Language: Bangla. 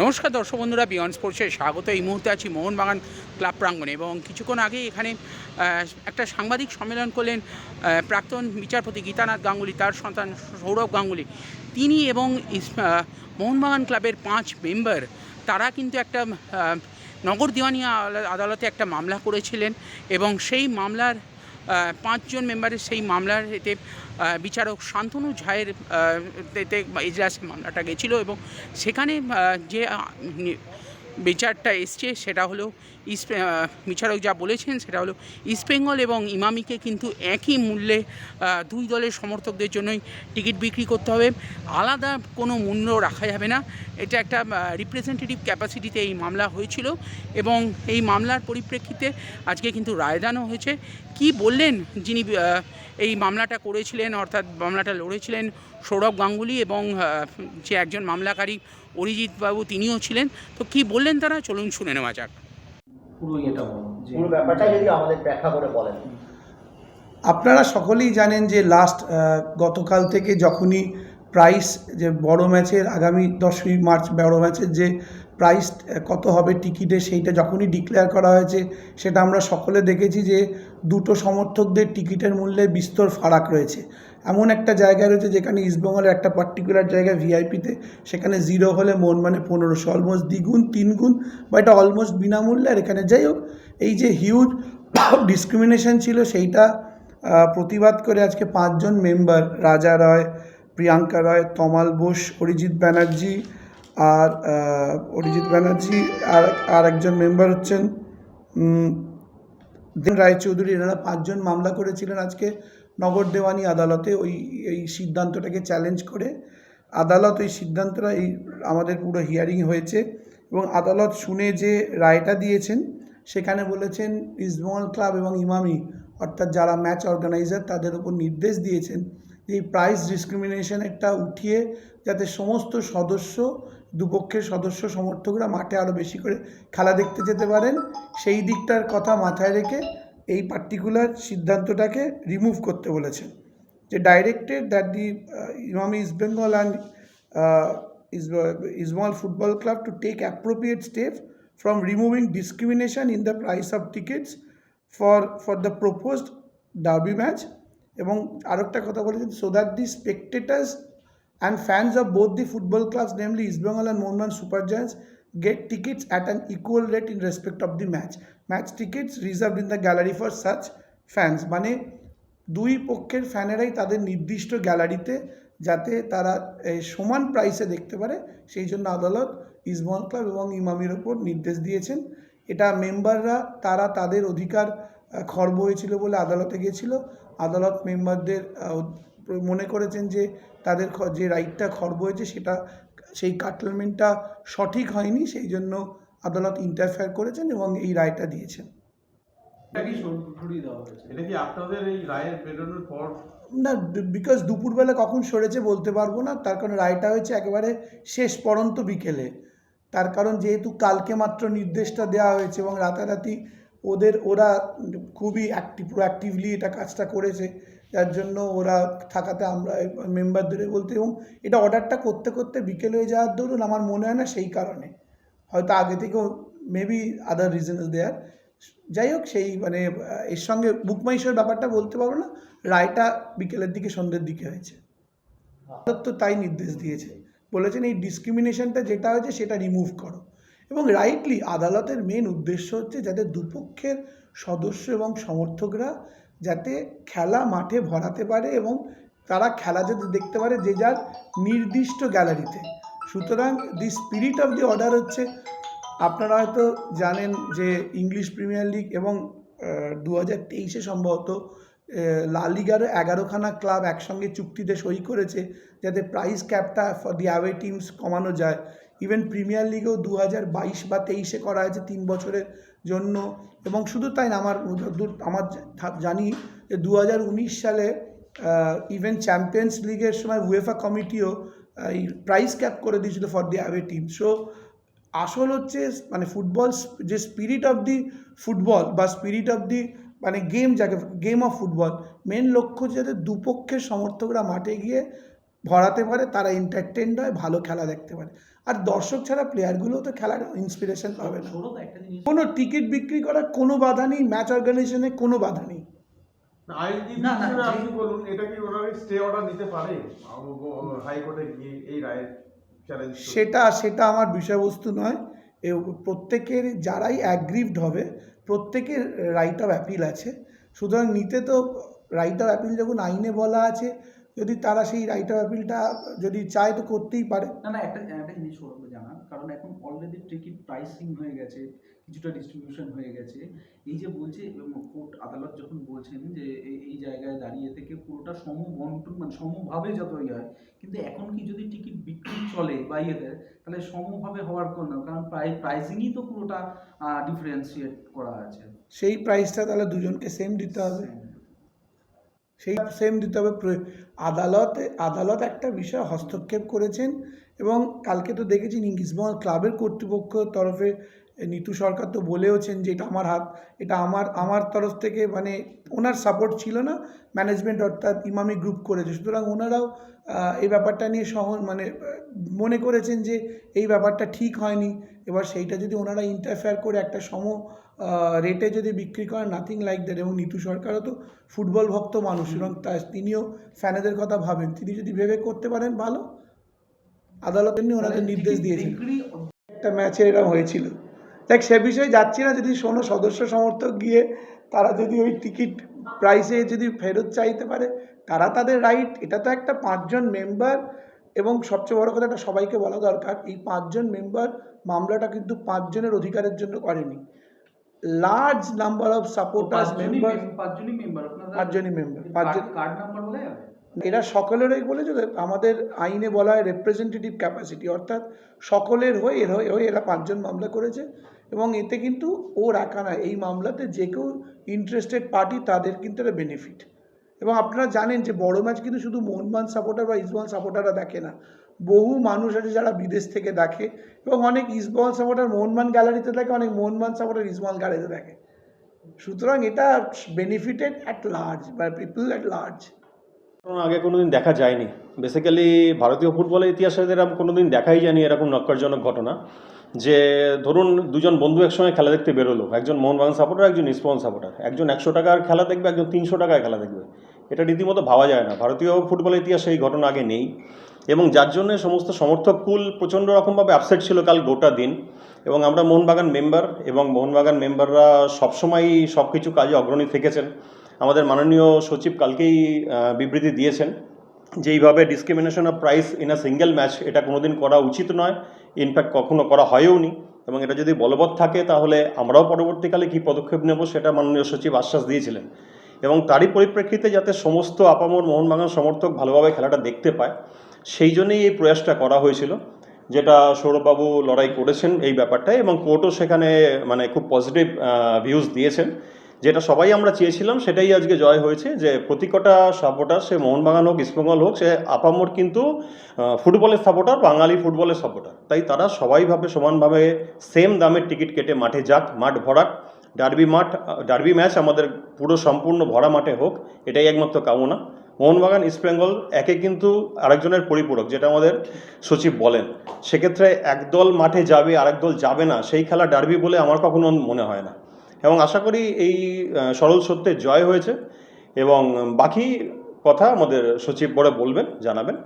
নমস্কার দর্শক বন্ধুরা বিয়ন্ড স্পোর্টসে স্বাগত। এই মুহূর্তে আছি মোহনবাগান ক্লাব প্রাঙ্গণে এবং কিছুক্ষণ আগে এখানে একটা সাংবাদিক সম্মেলন করলেন প্রাক্তন বিচারপতি গীতানাথ গাঙ্গুলি, তার সন্তান সৌরভ গাঙ্গুলি। তিনি এবং মোহনবাগান ক্লাবের পাঁচ মেম্বার, তারা কিন্তু একটা নগর দিওয়ানিয়া আদালতে একটা মামলা করেছিলেন এবং সেই মামলার পাঁচজন মেম্বারের সেই মামলার এতে বিচারক শান্তনু ঝায়ের এতে এজলাসে মামলাটা গেছিল এবং সেখানে যে বিচারটা এসছে, সেটা হলো বিচারক যা বলেছেন সেটা হলো ইস্টবেঙ্গল এবং ইমামিকে কিন্তু একই মূল্যে দুই দলের সমর্থকদের জন্যই টিকিট বিক্রি করতে হবে। আলাদা কোনো মূল্য রাখা যাবে না। এটা একটা রিপ্রেজেন্টেটিভ ক্যাপাসিটিতে এই মামলা হয়েছিল এবং এই মামলার পরিপ্রেক্ষিতে আজকে কিন্তু রায়দানও হয়েছে। কি বললেন যিনি এই মামলাটা করেছিলেন, অর্থাৎ মামলাটা লড়েছিলেন সৌরভ গাঙ্গুলি এবং যে একজন মামলাকারী অরিজিৎ বাবু তিনিও ছিলেন। তো কি বললেন তারা? চলুন শুনে নেওয়া যাক। পুরো ইয়েটা যে পুরো ব্যাপারটা যদি আমাদের ব্যাখ্যা করে বলেন। আপনারা সকলেই জানেন যে লাস্ট গতকাল থেকে যখনই প্রাইস যে বড় ম্যাচের আগামী দশই মার্চ বড় ম্যাচের যে প্রাইস কত হবে টিকিটে সেইটা যখনই ডিক্লেয়ার করা হয়েছে, সেটা আমরা সকলে দেখেছি যে দুটো সমর্থকদের টিকিটের মূল্যে বিস্তর ফারাক রয়েছে। এমন একটা জায়গা রয়েছে যেখানে ইস্টবেঙ্গলের একটা পার্টিকুলার জায়গা ভিআইপিতে সেখানে জিরো হলে মন মানে পনেরোশো অলমোস্ট দ্বিগুণ, তিনগুণ, বা এটা অলমোস্ট বিনামূল্যে, আর এখানে যাই হোক, এই যে হিউজ ডিসক্রিমিনেশন ছিল সেইটা প্রতিবাদ করে আজকে পাঁচজন মেম্বার রাজা রয়, প্রিয়াঙ্কা রয়, তমাল বোস, অরিজিৎ ব্যানার্জি আর অরিজিৎ ব্যানার্জি আর আর একজন মেম্বার হচ্ছেন রায়চৌধুরী। এনারা পাঁচজন মামলা করেছিলেন আজকে নগর দেওয়ানি আদালতে। ওই, এই সিদ্ধান্তটাকে চ্যালেঞ্জ করে আদালত ওই সিদ্ধান্তটা, এই আমাদের পুরো হিয়ারিং হয়েছে এবং আদালত শুনে যে রায়টা দিয়েছেন, সেখানে বলেছেন ইস্টবেঙ্গল ক্লাব এবং ইমামি, অর্থাৎ যারা ম্যাচ অর্গানাইজার তাদের উপর নির্দেশ দিয়েছেন এই প্রাইস ডিসক্রিমিনেশনেরটা উঠিয়ে যাতে সমস্ত সদস্য, দুপক্ষের সদস্য, সমর্থকরা মাঠে আরও বেশি করে খেলা দেখতে যেতে পারেন, সেই দিকটার কথা মাথায় রেখে এই পার্টিকুলার সিদ্ধান্তটাকে রিমুভ করতে বলেছেন। যে directed that the Emami East Bengal and ইসমাল football club to take appropriate step from removing discrimination in the price of tickets for for the proposed derby match এবং আর একটা কথা বলেছেন so that the spectators and fans of both the football clubs namely East Bengal and Mohun Bagan super giants get tickets at an equal rate in respect of the match match tickets reserve in the gallery for such fans মানে দুই পক্ষের ফ্যানেরাই তাদের নির্দিষ্ট গ্যালারিতে যাতে তারা সমান প্রাইসে দেখতে পারে। সেই জন্য আদালত ইসবন ক্লাব এবং ইমামির ওপর নির্দেশ দিয়েছেন। এটা মেম্বাররা তারা তাদের অধিকার খর্ব হয়েছিল বলে আদালতে গিয়েছিল। আদালত মেম্বারদের মনে করেছেন যে তাদের যে রাইটটা খর্ব হয়েছে সেটা সেই কাটলমেন্টটা সঠিক হয়নি সেই জন্য আদালত ইন্টারফেয়ার করেছেন এবং এই রায়টা দিয়েছেন। না বিকজ দুপুরবেলা কখন সরেছে বলতে পারব না তার কারণ রায়টা হয়েছে একেবারে শেষ পরন্ত বিকেলে। তার কারণ যেহেতু কালকে মাত্র নির্দেশটা দেওয়া হয়েছে এবং রাতারাতি ওদের, ওরা খুবই অ্যাক্টিভ প্রোঅ্যাক্টিভলি এটা কাজটা করেছে। যার জন্য ওরা থাকাতে আমরা মেম্বারদের বলতে, এবং এটা অর্ডারটা করতে করতে বিকেল হয়ে যাওয়ার দরুন আমার মনে হয় না সেই কারণে। হয়তো আগে থেকেও মেবি আদার রিজনস দেয়ার যাই হোক, সেই মানে এর সঙ্গে বুকমাইশের ব্যাপারটা বলতে পারব না। রায়টা বিকেলের দিকে, সন্ধ্যের দিকে হয়েছে। তো তাই নির্দেশ দিয়েছে। বলেছেন এই ডিসক্রিমিনেশনটা যেটা হয়েছে, সেটা রিমুভ করো। এবং রাইটলি আদালতের মেন উদ্দেশ্য হচ্ছে যাতে দুপক্ষের সদস্য এবং সমর্থকরা যাতে খেলা মাঠে ভরাতে পারে এবং তারা খেলা যাতে দেখতে পারে যে যার নির্দিষ্ট গ্যালারিতে সুতরাং the spirit of the order হচ্ছে, আপনারা হয়তো জানেন যে ইংলিশ প্রিমিয়ার লিগ এবং দু হাজার তেইশে সম্ভবত আহ, লা লিগারও এগারোখানা ক্লাব একসঙ্গে চুক্তিতে সই করেছে যাতে প্রাইস ক্যাপটা ফর দি অ্যাওয়ে টিমস কমানো যায়। ইভেন প্রিমিয়ার লিগেও দু হাজার বাইশ বা তেইশে করা হয়েছে তিন বছরের জন্য এবং শুধু তাই না আমার আমার জানি যে দু হাজার উনিশ সালে ইভেন চ্যাম্পিয়ন্স লিগের সময় উয়েফা কমিটিও এই প্রাইস ক্যাপ করে দিয়েছিল for the away team. So আসল হচ্ছে মানে ফুটবল যে স্পিরিট অফ দি ফুটবল বা স্পিরিট অফ দি মানে গেম যাকে গেম অফ ফুটবল মেন লক্ষ্য যাতে দুপক্ষের সমর্থকরা মাঠে গিয়ে ভরাতে পারে তারা এন্টারটেনড হয় ভালো খেলা দেখতে পারে। আর দর্শক ছাড়া প্লেয়ারগুলো তো খেলার ইন্সপিরেশন পাবে না। কোনো টিকিট বিক্রি করার কোনো বাধা নেই ম্যাচ অর্গানাইজেশনে কোনো বাধা নেই। না, না, হিসেবে যে- আপনি বলুন এটা কি অর্ডার নিতে পারে? হাইকোর্টে গিয়ে এই রায়ের চ্যালেঞ্জ সেটা সেটা আমার বিষয়বস্তু নয়। প্রত্যেকের যারাই অ্যাগ্রিভড হবে, প্রত্যেকের রাইট অফ অ্যাপিল আছে। সুতরাং নিতে তো রাইট অফ অ্যাপিল যখন আইনে বলা আছে, যদি তারা সেই রাইট অফ অ্যাপিলটা যদি চায় তো করতেই পারে। না না, একটা একটা জিনিস সৌরভকে জানান কারণ এখন অলরেডি টিকিট প্রাইসিং হয়ে গেছে। কিছুটা ডিস্ট্রিবিউশন হয়ে গেছে। এই যে বলছে কোর্ট আদালত যখন বলছেন যে এই জায়গায় দাঁড়িয়ে থেকে পুরোটা সম বন্টন মানে সমভাবে যত ইয়ে হয় কিন্তু এখন কি যদি টিকিট বিক্রি চলে বা ইয়েতে তাহলে সমভাবে হওয়ার কোনো কারণ প্রাই প্রাইসিংই তো পুরোটা ডিফারেন্সিয়েট করা আছে। সেই প্রাইসটা তাহলে দুজনকে সেম দিতে হবে। সেই সেম দিতে হবে। আদালতে আদালত একটা বিষয় হস্তক্ষেপ করেছেন এবং কালকে তো দেখেছি ইস্টবেঙ্গল ক্লাবের কর্তৃপক্ষ তরফে নিতু সরকার তো বলেওছেন যে এটা আমার হাত এটা আমার আমার তরফ থেকে মানে ওনার সাপোর্ট ছিল না ম্যানেজমেন্ট অর্থাৎ ইমামি গ্রুপ করেছে। সুতরাং ওনারাও এই ব্যাপারটা নিয়ে সহ মানে মনে করেছেন যে এই ব্যাপারটা ঠিক হয়নি। এবার সেইটা যদি ওনারা ইন্টারফেয়ার করে একটা সম রেটে যদি বিক্রি করেন নাথিং লাইক দ্যাট এবং নিতু সরকারও তো ফুটবল ভক্ত মানুষ এবং তা তিনিও ফ্যানেদের কথা ভাবেন। তিনি যদি ভেবে করতে পারেন ভালো। আদালত এমনি ওনাদের নির্দেশ দিয়েছেন। একটা ম্যাচে এরকম হয়েছিল। দেখ সে বিষয়ে যাচ্ছি না যদি কোনো সদস্য সমর্থক গিয়ে তারা যদি ওই টিকিট প্রাইসে যদি ফেরত চাইতে পারে তারা তাদের রাইট এটা তো একটা পাঁচজন মেম্বার এবং সবচেয়ে বড় কথা এটা সবাইকে বলা দরকার এই পাঁচজন মেম্বার মামলাটা কিন্তু পাঁচজনের অধিকারের জন্য করেনি। Large number of supporters member পাঁচজনই member পাঁচজনই পাঁচজন- কার্ড নাম্বার বলে এরা সকলেরই বলেছে আমাদের আইনে বলা হয় রিপ্রেজেন্টেটিভ ক্যাপাসিটি অর্থাৎ সকলের হয়ে এর হয়ে এরা পাঁচজন মামলা করেছে। এবং এতে কিন্তু ওর একা না, এই মামলাতে যে কেউ ইন্টারেস্টেড পার্টি তাদের কিন্তু এটা বেনিফিট এবং আপনারা জানেন যে বড় ম্যাচ কিন্তু শুধু মোহনবাগান সাপোর্টার বা ইস্টবেঙ্গল সাপোর্টাররা দেখে না, বহু মানুষ আছে যারা বিদেশ থেকে দেখে এবং অনেক ইস্টবেঙ্গল সাপোর্টার মোহনবাগান গ্যালারিতে দেখে, অনেক মোহনবাগান সাপোর্টার ইস্টবেঙ্গল গ্যালারিতে দেখে। সুতরাং এটা বেনিফিটেড অ্যাট লার্জ বা পিপল অ্যাট লার্জ আগে কোনোদিন দেখা যায়নি। বেসিক্যালি ভারতীয় ফুটবলের ইতিহাসে এরকম কোনোদিন দেখাই যায়নি এরকম নক্করজনক ঘটনা। যে ধরুন দুজন বন্ধু একসঙ্গে খেলা দেখতে বেরোলো, একজন মোহনবাগান সাপোর্টার একজন ইস্টবেঙ্গল সাপোর্টার একজন একশো টাকার খেলা দেখবে, একজন তিনশো টাকায় খেলা দেখবে। এটা রীতিমতো ভাবা যায় না। ভারতীয় ফুটবলের ইতিহাসে এই ঘটনা আগে নেই এবং যার জন্য সমস্ত সমর্থক কুল প্রচণ্ড রকমভাবে আপসেট ছিল কাল গোটা দিন এবং আমরা মোহনবাগান মেম্বার এবং মোহনবাগান মেম্বাররা সবসময়ই সব কিছু কাজে অগ্রণী থেকেছেন। আমাদের মাননীয় সচিব কালকেই বিবৃতি দিয়েছেন। যে এইভাবে discrimination of price in a single match এটা কোনোদিন করা উচিত নয়। ইনফ্যাক্ট কখনো করা হয়ও নি এবং এটা যদি বলবৎ থাকে, তাহলে আমরাও পরবর্তীকালে কী পদক্ষেপ নেব সেটা মাননীয় সচিব আশ্বাস দিয়েছিলেন। এবং তারই পরিপ্রেক্ষিতে যাতে সমস্ত আপামর মোহনবাগান সমর্থক ভালোভাবে খেলাটা দেখতে পায়, সেই জন্যই এই প্রয়াসটা করা হয়েছিল, যেটা সৌরভবাবু লড়াই করেছেন এই ব্যাপারটায় এবং কোর্টও সেখানে মানে খুব পজিটিভ ভিউজ দিয়েছেন। যেটা সবাই আমরা চেয়েছিলাম, সেটাই আজকে জয় হয়েছে যে প্রতিকটা সাপোর্টার, সে মোহনবাগান হোক, ইস্টবেঙ্গল হোক, সে আপামোর কিন্তু ফুটবলের সাপোর্টার, বাঙালি ফুটবলের সাপোর্টার। তাই তারা সবাইভাবে সমানভাবে সেম দামের টিকিট কেটে মাঠে যাক, মাঠ ভরাক। ডার্বি মাঠ, ডার্বি ম্যাচ আমাদের পুরো সম্পূর্ণ ভরা মাঠে হোক, এটাই একমাত্র কামনা। মোহনবাগান, ইস্টবেঙ্গল একে কিন্তু আরেকজনের পরিপূরক, যেটা আমাদের সচিব বলেন। সেক্ষেত্রে একদল মাঠে যাবে আরেক দল যাবে না, সেই খেলা ডার্বি বলে আমার কখনো মনে হয় না। এবং আশা করি এই সরল সত্যের জয় হয়েছে এবং বাকি কথা আমাদের সচিব পরে বলবেন, জানাবেন।